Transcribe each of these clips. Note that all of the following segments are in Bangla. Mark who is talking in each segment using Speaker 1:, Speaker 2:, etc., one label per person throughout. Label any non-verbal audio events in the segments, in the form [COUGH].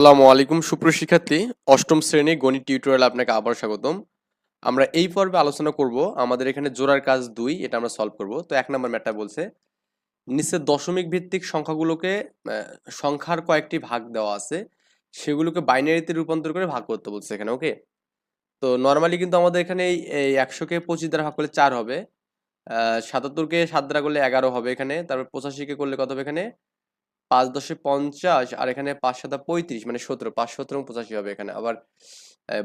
Speaker 1: আসসালামু আলাইকুম, সুপ্রিয় শিক্ষার্থী। অষ্টম শ্রেণি গণিত টিউটোরিয়াল আপনাকে আবার স্বাগতম। আমরা এই পর্বে আলোচনা করব আমাদের এখানে জোড়ার কাজ দুই, এটা আমরা সলভ করব। তো এক নম্বর ম্যাটটা বলছে, নিচে দশমিক ভিত্তিক সংখ্যাগুলোকে সংখ্যার কয়েকটি ভাগ দেওয়া আছে, সেগুলোকে বাইনারিতে রূপান্তর করে ভাগ করতে বলছে এখানে ওকে তো নর্মালি কিন্তু আমাদের এখানে এই একশোকে পঁচিশ দ্বারা ভাগ করলে চার হবে সাতাত্তরকে সাত দ্বারা করলে এগারো হবে এখানে, তারপর পঁচাশিকে করলে কত হবে এখানে? পাঁচ দশে পঞ্চাশ আর এখানে পাঁচ সাতা পঁয়ত্রিশ মানে সতেরো, পাঁচ সতেরো পঁচাশি হবে এখানে। আবার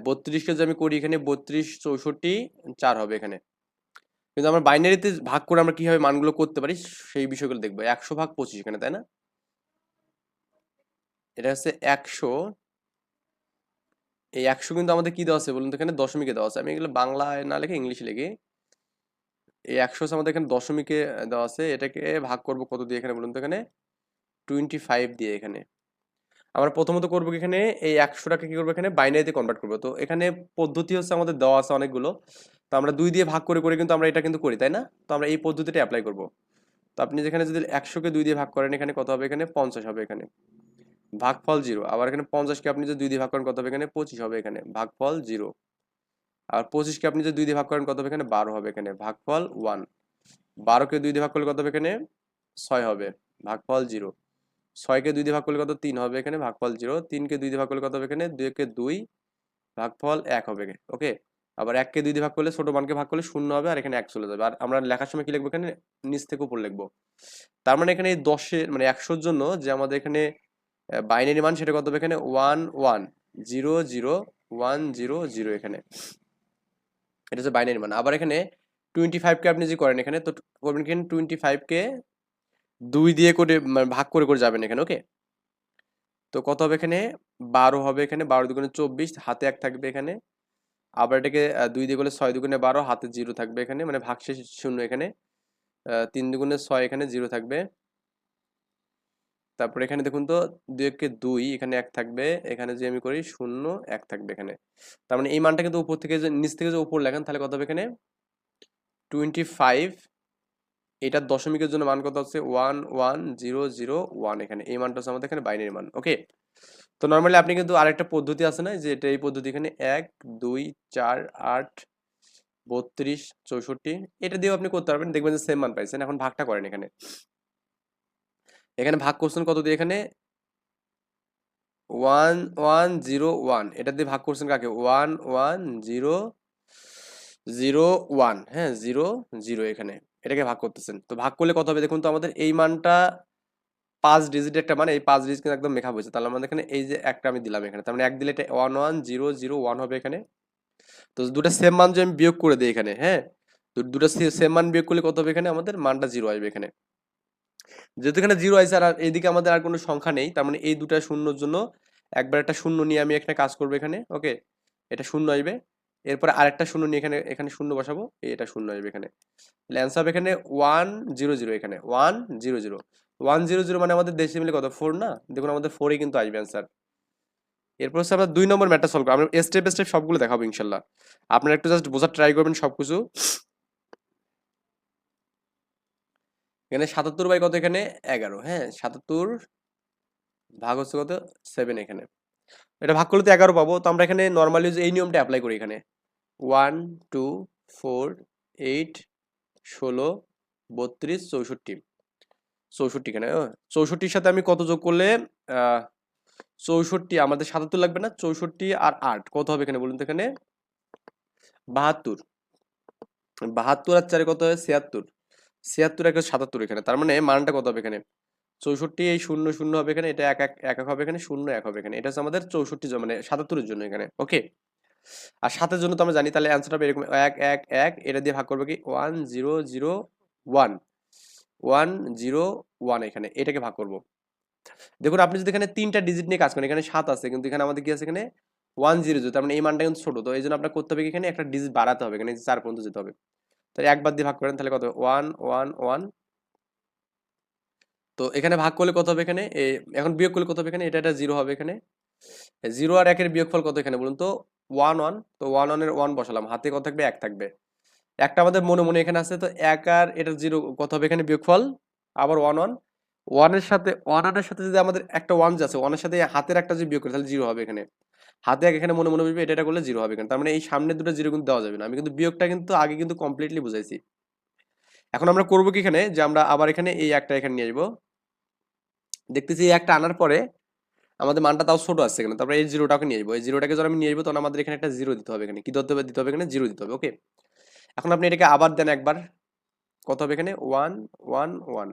Speaker 1: বত্রিশকে যদি আমি করি এখানে বত্রিশ, চৌষট্টি, চার হবে এখানে। কিন্তু আমরা বাইনারিতে ভাগ করে আমরা কীভাবে মানগুলো করতে পারি, সেই বিষয়গুলো দেখব। একশো ভাগ পঁচিশ এখানে, তাই না? এটা হচ্ছে একশো। এই একশো কিন্তু আমাদের কি দেওয়া আছে বলুন তো এখানে? দশমিকে দেওয়া আছে। আমি এগুলো বাংলায় না লিখে ইংলিশে লিখি। এই একশো আমাদের এখানে দশমিকে দেওয়া আছে। এটাকে ভাগ করব কত দিয়ে এখানে বলুন তো এখানে? টোয়েন্টি ফাইভ দিয়ে এখানে। আমরা প্রথমত করব এখানে, এই একশোটাকে কি করব এখানে? বাইনারিতে কনভার্ট করব। তো এখানে পদ্ধতি হচ্ছে আমাদের দেওয়া আছে অনেকগুলো। তো আমরা দুই দিয়ে ভাগ করে করে কিন্তু আমরা এটা কিন্তু করি, তাই না? তো আমরা এই পদ্ধতিটা অ্যাপ্লাই করব। তো আপনি যেখানে যদি একশোকে দুই দিয়ে ভাগ করেন, এখানে কত হবে? এখানে পঞ্চাশ হবে এখানে। ভাগফল জিরো আবার এখানে পঞ্চাশকে আপনি যদি দুই দিয়ে ভাগ করেন, কত হবে? এখানে পঁচিশ হবে এখানে। ভাগফল জিরো আর পঁচিশকে আপনি যদি দুই দিয়ে ভাগ করেন, কত হবে? এখানে বারো হবে এখানে। ভাগফল ওয়ান বারোকে দুই দিয়ে ভাগ করলে কত হবে? এখানে ছয় হবে। ভাগফল জিরো ছয়কে দুই দিয়ে ভাগ করলে কত? তিন হবে এখানে, ভাগফল জিরো। তিনকে দুই দিয়ে ভাগ করলে কত হবে এখানে? দুইকে দুই, ভাগফল এক হবে ওকে আবার এককে দুই দিয়ে ভাগ করলে ছোট মানকে ভাগ করলে শূন্য হবে আর এখানে এক চলে যাবে। আর আমরা লেখার সময় কি লিখব এখানে? নিচ থেকে উপর লিখব। তার মানে এখানে দশের মানে একশোর জন্য যে আমাদের এখানে বাইনারি মান সেটা কত হবে এখানে? One one zero zero one zero zero এখানে। এটা হচ্ছে বাইনারি মান। আবার এখানে টোয়েন্টি ফাইভকে আপনি যে করেন এখানে, তো করবেন এখানে? টোয়েন্টি ফাইভকে দুই দিয়ে করে মানে ভাগ করে করে যাবেন এখানে, ওকে? তো কত হবে এখানে? বারো হবে এখানে, বারো দুগুণে চব্বিশ, হাতে এক থাকবে এখানে। আবার এটাকে দুই দিয়ে করলে ছয় দুগুণে বারো, হাতে জিরো থাকবে এখানে মানে ভাগশেষ শূন্য এখানে। তিন দুগুণে ছয় এখানে জিরো থাকবে। তারপরে এখানে দেখুন তো, দুই একে দুই, এখানে এক থাকবে, এখানে যদি আমি করি শূন্য, এক থাকবে এখানে। তার মানে এই মানটা কিন্তু উপর থেকে যে, নিচ থেকে যে উপর লেখেন, তাহলে কত হবে এখানে? টোয়েন্টি ফাইভ এটার দশমিকের জন্য মান কত হচ্ছে? One one, zero zero, one এখানে। এই মানটা হচ্ছে আমাদের এখানে বাইনারি মান, ওকে? তো নর্মালি আপনি কিন্তু আরেকটা পদ্ধতি আছে না, যে এটা এই পদ্ধতি এখানে এক, দুই, চার, আট, বত্রিশ, চৌষট্টি, এটা দিয়েও আপনি করতে পারবেন। দেখবেন যে সেম মান পাইছেন, এখন ভাগটা করেন এখানে। এখানে ভাগ করছেন কত দিয়ে এখানে? One one, zero, one. এটা দিয়ে ভাগ করছেন কাকে? One one, zero zero, one. হ্যাঁ জিরো জিরো এখানে। এটাকে ভাগ করতেছেন। তো ভাগ করলে কত হবে? দেখুন তো আমাদের এই মানটা পাঁচ ডিজিট একটা মানে এই পাঁচ ডিজিট কিন্তু একদম মেখা হয়েছে তাহলে আমাদের এখানে এই যে একটা আমি দিলাম এখানে। তার মানে এক দিলে এটা one one zero zero one হবে এখানে। তো দুটো সেম মান যদি আমি বিয়োগ করে দিই এখানে হ্যাঁ? তো দুটো সেম মান বিয়োগ করলে কত হবে এখানে? আমাদের মানটা জিরো আসবে এখানে। যেহেতু এখানে জিরো আছে আর এইদিকে আমাদের আর কোনো সংখ্যা নেই, তার মানে এই দুটা শূন্যর জন্য একবার একটা শূন্য নিয়ে আমি এখানে কাজ করব এখানে ওকে এটা শূন্য আসবে। এরপরে আরেকটা শূন্য নিয়ে এখানে এখানে শূন্য বসাবো। এটা শূন্য আসবে এখানে। তাহলে অ্যান্সার হবে এখানে ওয়ান জিরো জিরো এখানে। One zero zero one zero zero মানে আমাদের দেশে মিলে কত? ফোর না? দেখুন আমাদের ফোরে কিন্তু আসবে অ্যান্সার এরপর হচ্ছে আমরা দুই নম্বর ম্যাটটা সলভ করব। আমরা স্টেপ স্টেপ সবগুলো দেখাবো ইনশাল্লাহ। আপনারা একটু জাস্ট বোঝার ট্রাই করবেন সব কিছু এখানে সাতাত্তর বাই কত এখানে? এগারো। হ্যাঁ সাতাত্তর ভাগ হচ্ছে কত? সেভেন এখানে। এটা ভাগ করলে তো এগারো পাবো। তো আমরা এখানে নর্মালি এই নিয়মটা অ্যাপ্লাই করি এখানে। ওয়ান টু ফোর এইট ষোলো বত্রিশ চৌষট্টি। চৌষট্টি ও, চৌষট্টির সাথে আমি কত যোগ করলে চৌষট্টি আমাদের সাতাত্তর লাগবে না? চৌষট্টি আর আট কত হবে এখানে বলুন তো এখানে? বাহাত্তর। বাহাত্তর আর চারে কত হয়? ছিয়াত্তর। ছিয়াত্তর এক সাতাত্তর এখানে তার মানে মানটা কত হবে এখানে? চৌষট্টি এই শূন্য শূন্য হবে এখানে এটা এক এক এক হবে এখানে শূন্য এক হবে এখানে। এটা হচ্ছে আমাদের চৌষট্টি মানে সাতাত্তরের জন্য এখানে ওকে আর সাতের জন্য তো আমরা জানি, তাহলে অ্যান্সারটা হবে এরকম এক এক এক, এটা দিয়ে ভাগ করবে কি? One zero zero one one zero one এখানে, এটাকে ভাগ করব। দেখুন, আপনি যদি এখানে তিনটা ডিজিট নিয়ে কাজ করেন, এখানে সাত আছে, কিন্তু এখানে আমাদের কি আছে এখানে? ওয়ান জিরো জিরো তার মানে এই মানটা কিন্তু ছোট, তো এই জন্য আপনার করতে হবে কি এখানে? একটা ডিজিট বাড়াতে হবে, এখানে চার পর্যন্ত যেতে হবে। তাহলে একবার দিয়ে ভাগ করেন, তাহলে কত? ওয়ান ওয়ান ওয়ান তো এখানে ভাগ করলে কত হবে এখানে? এখন বিয়োগ করলে কত হবে এখানে? এটা এটা জিরো হবে এখানে। জিরো আর একের বিয়োগফল কত এখানে বলুন তো? ওয়ান ওয়ান তো ওয়ান ওয়ানের ওয়ান বসালাম। হাতে কত থাকবে? এক থাকবে। একটা আমাদের মনে মনে এখানে আছে, তো এক আর এটা জিরো কত হবে? এখানে বিয়োগফল, আবার ওয়ান ওয়ান ওয়ানের সাথে ওয়ান ওয়ানের সাথে যদি আমাদের একটা ওয়ান আছে ওয়ানের সাথে হাতের একটা যদি বিয়োগ করে, তাহলে জিরো হবে এখানে। হাতে এক এখানে মনে মনে বুঝবে এটা এটা করলে জিরো হবে এখানে। তার মানে এই সামনের দুটো জিরো কিন্তু দেওয়া যাবে না। আমি কিন্তু বিয়োগটা কিন্তু আগে কিন্তু কমপ্লিটলি বুঝাইছি। এখন আমরা করব কি এখানে? যে আমরা আবার এখানে এই একটা এখানে নিয়ে আসব। দেখতেছি এই একটা আনার পরে আমাদের মানটা তাও ছোট আসছে এখানে, তারপরে এই জিরোটাকে নিয়ে আসব। এই জিরোটাকে যখন আমি নিয়ে আসব, তখন আমাদের এখানে একটা জিরো দিতে হবে এখানে। কি দিতে হবে দিতে হবে এখানে? জিরো দিতে হবে, ওকে? এখন আপনি এটাকে আবার দেন একবার। কত হবে এখানে? One one one.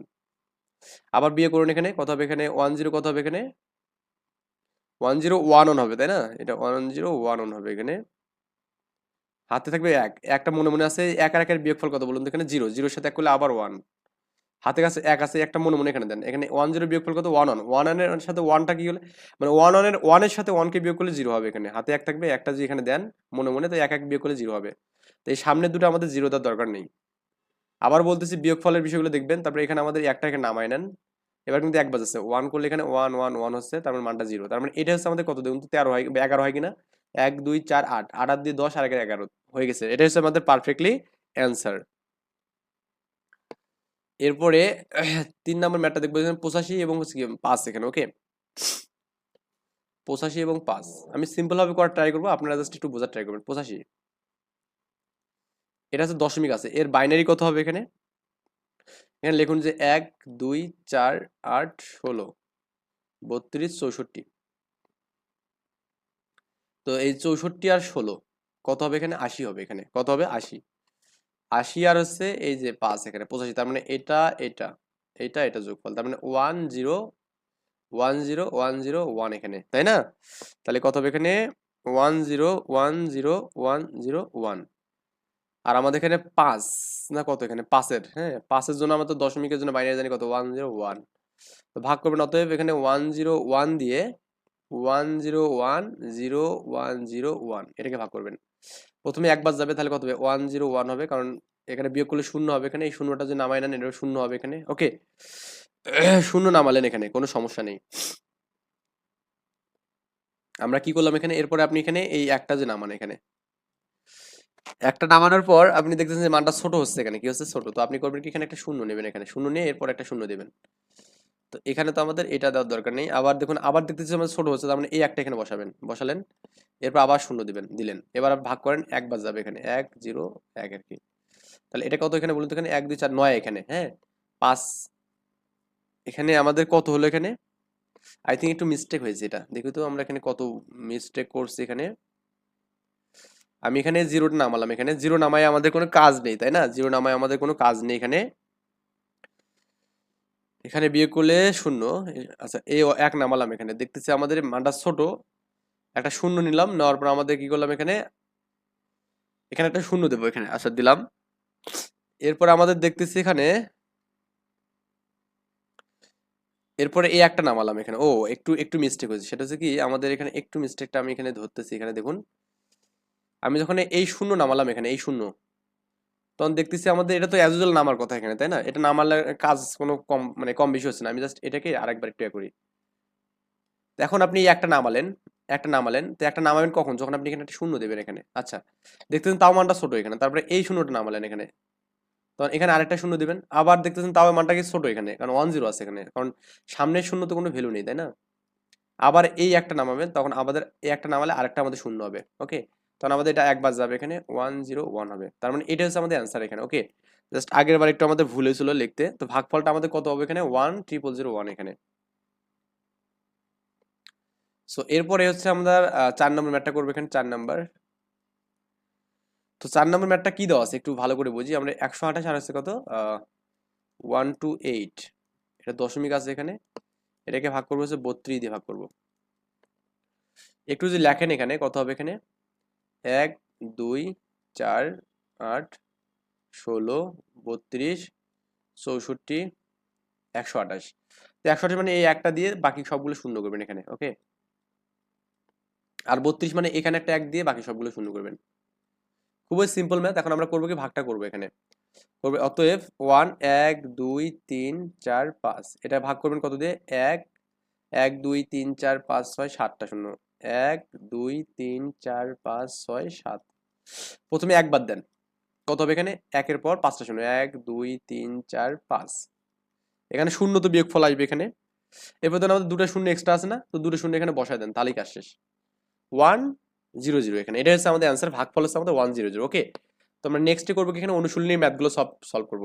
Speaker 1: আবার বিয়ে করুন এখানে। কত হবে এখানে? ওয়ান জিরো কত হবে এখানে? ওয়ান জিরো ওয়ান অন হবে, তাই না? এটা ওয়ান জিরো ওয়ান অন হবে এখানে। হাতে থাকবে এক। একটা মনে মনে আছে, এক আর একের বিয়োগফল কত বলুন এখানে? জিরো। জিরোর সাথে এক করলে আবার ওয়ান। হাতে কাছে এক আছে, একটা মনে মনে এখানে দেন। এখানে ওয়ান জিরো বিয়োগফল কত? ওয়ান অন ওয়ান অনের সাথে ওয়ানটা কি হলে? মানে ওয়ান অনের ওয়ানের সাথে ওয়ানকে বিয়োগ করলে জিরো হবে এখানে। হাতে এক থাকবে, একটা যে এখানে দেন মনে মনে তো এক এক বিয়োগ করলে জিরো হবে। তো এই সামনের দুটো আমাদের জিরো দেওয়ার দরকার নেই। আবার বলতেছি বিয়োগফলের বিষয়গুলো দেখবেন, তারপরে এখানে আমাদের একটা এখানে নামায় নেন। এবার কিন্তু এক বাজাচ্ছে ওয়ান করলে এখানে ওয়ান ওয়ান ওয়ান হচ্ছে, তার মানে মানটা জিরো তার মানে এটা হচ্ছে আমাদের কত দেখুন তো তেরো হয়, এগারো হয় কিনা? এক, দুই, চার, আট। আট আট দিয়ে দশ, আর এগারো। হয়ে গেছে। এটা হচ্ছে আমাদের পারফেক্টলি অ্যান্সার এরপরে, তিন নম্বর ম্যাটটা দেখব পঁচাশি এবং পাঁচ এখানে ওকে পঁচাশি এবং পাঁচ আমি সিম্পল ভাবে করার ট্রাই করব, আপনারা জাস্ট একটু বোঝার ট্রাই করবেন। পঁচাশি এটা হচ্ছে দশমিক আছে। এর বাইনারি কত হবে এখানে? এখানে লিখুন যে এক, দুই, চার, আট, ষোলো। বত্রিশ, চৌষট্টি। তো এই চৌষট্টি আর ষোলো, কত হবে এখানে? আশি হবে এখানে। কত হবে? আশি। আশি আর হচ্ছে এই যে পাঁচ এখানে পঁচাশি তার মানে এটা এটা এটা এটা যোগফল তার মানে one zero one zero one zero one এখানে তাই না তাহলে কত হবে এখানে one zero one zero one zero one আর আমাদের এখানে পাঁচ না কত এখানে পাঁচের হ্যাঁ পাঁচের জন্য আমাদের দশমিকের জন্য বাইরে জানি কত ওয়ান জিরো ওয়ান তো ভাগ করবেন অতএব এখানে ওয়ান জিরো ওয়ান দিয়ে one zero one zero one zero one এটাকে ভাগ করবেন প্রথমে একবার যাবে তাহলে কত হবে? ওয়ান জিরো ওয়ান হবে, কারণ এখানে বিয়োগ করলে শূন্য হবে এখানে। এই শূন্যটা যদি নামাই নেন এটা শূন্য হবে এখানে। ওকে? [CLEARS THROAT] শূন্য নামালেন এখানে, কোনো সমস্যা নেই। আমরা কি করলাম এখানে? এরপরে আপনি এখানে এই একটা যে নামান এখানে। একটা নামানোর পর আপনি দেখতেছেন যে মানটা ছোট হচ্ছে এখানে, কি হচ্ছে? ছোট। তো আপনি করবেন কি? এখানে একটা শূন্য নেবেন এখানে। শূন্য নিয়ে এরপর একটা শূন্য দেবেন। তো এখানে তো আমাদের এটা দেওয়ার দরকার নেই। আবার দেখুন, আবার দেখতেছি আমাদের ছোট হচ্ছে, তার মানে এই একটা এখানে বসাবেন, বসালেন, এরপর আবার শূন্য দিবেন, দিলেন। এবার ভাগ করেন একবার যাবে এখানে, এক, জিরো, এক আর কি। তাহলে এটা কত এখানে বলুন তো এখানে? এক, দুই, চার, নয় এখানে হ্যাঁ? পাঁচ। এখানে আমাদের কত হলো এখানে? আই থিঙ্ক একটু মিস্টেক হয়েছে এটা। দেখি তো, আমরা এখানে কত মিস্টেক করছি এখানে। আমি এখানে জিরোটা নামালাম, এখানে জিরো নামায় আমাদের কোনো কাজ নেই, তাই না? জিরো নামায় আমাদের কোনো কাজ নেই এখানে। এখানে বিয়ে করলে শূন্য। আচ্ছা এই এক নামালাম এখানে। দেখতেছি আমাদের মানটা ছোট। একটা শূন্য নিলাম, নেওয়ার পর আমাদের কি করলাম এখানে? এখানে একটা শূন্য দেবো এখানে। আচ্ছা দিলাম। এরপর আমাদের দেখতেছি এখানে এরপরে এই একটা নামালাম এখানে। ও, একটু একটু মিস্টেক হয়েছে। সেটা হচ্ছে কি, আমাদের এখানে একটু মিস্টেকটা আমি এখানে ধরতেছি। এখানে দেখুন, আমি যখন এই শূন্য নামালাম এখানে, এই শূন্য তখন দেখতেছি আমাদের এটা তো অ্যাজুয়াল নামার কথা এখানে, তাই না? এটা নামালে কাজ কোনো কম মানে কম বেশি হচ্ছে না। আমি জাস্ট এটাকে আরেকবার একটু করি। এখন আপনি একটা নামালেন একটা নামালেন, তো একটা নামাবেন কখন? যখন আপনি এখানে একটা শূন্য দেবেন এখানে। আচ্ছা দেখতেছেন তাও মানটা ছোট এখানে, তারপরে এই শূন্যটা নামালেন এখানে। তখন এখানে আরেকটা শূন্য দিবেন, আবার দেখতেছেন তাও মানটা কি ছোট এখানে, কারণ ওয়ান জিরো আছে এখানে, কারণ সামনের শূন্য তো কোনো ভ্যালু নেই, তাই না? আবার এই একটা নামাবেন, তখন আমাদের এই একটা নামালে আরেকটা আমাদের শূন্য হবে ওকে তখন আমাদের এটা একবার যাবে এখানে ওয়ান জিরো ওয়ান হবে। তার মানে এটা হচ্ছে আমাদের অ্যান্সার এখানে ওকে জাস্ট আগের বার একটু আমাদের ভুল হয়েছিল লিখতে, তো ভাগফলটা আমাদের কত হবে এখানে? ওয়ান ট্রিপল জিরো ওয়ান এখানে। সো এরপরে হচ্ছে আমরা চার নম্বর ম্যাটটা করব এখানে, চার নম্বর তো চার নম্বর ম্যাটটা কি দেওয়া আছে? একটু ভালো করে বুঝি। আমরা একশো আঠাশ আর হচ্ছে কত? ওয়ান টু এইট এটা দশমিক আছে এখানে। এটাকে ভাগ করব হচ্ছে বত্রিশ দিয়ে ভাগ করব। একটু যদি লেখেন এখানে, কত হবে এখানে? এক, দুই, চার, আট, ষোলো, বত্রিশ, চৌষট্টি, একশো আঠাশ। তো একশো আঠাশ মানে এই একটা দিয়ে বাকি সবগুলো শূন্য করবেন এখানে, ওকে? আর বত্রিশ মানে এখানে একটা এক দিয়ে বাকি সবগুলো শূন্য করবেন। খুবই সিম্পল ম্যাথ এখন আমরা করব কি? ভাগটা করব এখানে। করবে, অতএব ওয়ান এক, দুই, তিন, চার, পাঁচ। এটা ভাগ করবেন কত দিয়ে? এক এক, দুই, তিন, চার, পাঁচ, ছয়, সাতটা শূন্য। এক, দুই, তিন, চার, পাঁচ, ছয়, সাত। প্রথমে একবার দেন। কত হবে এখানে? একের পর পাঁচটা শূন্য। এক, দুই, তিন, চার, পাঁচ। এখানে শূন্য তো বিয়োগ ফল আসবে এখানে। এরপর ধরুন আমাদের দুটো শূন্য এক্সট্রা আছে না? তো দুটো শূন্য এখানে বসায় দেন। তাহলেই কাজ শেষ। ওয়ান জিরো জিরো এখানে। এটা হচ্ছে আমাদের অ্যান্সার ভাগ ফল হচ্ছে আমাদের ওয়ান জিরো জিরো ওকে তো আমরা নেক্সটে করব এখানে? অনুশীলনী ম্যাথগুলো সব সলভ করব।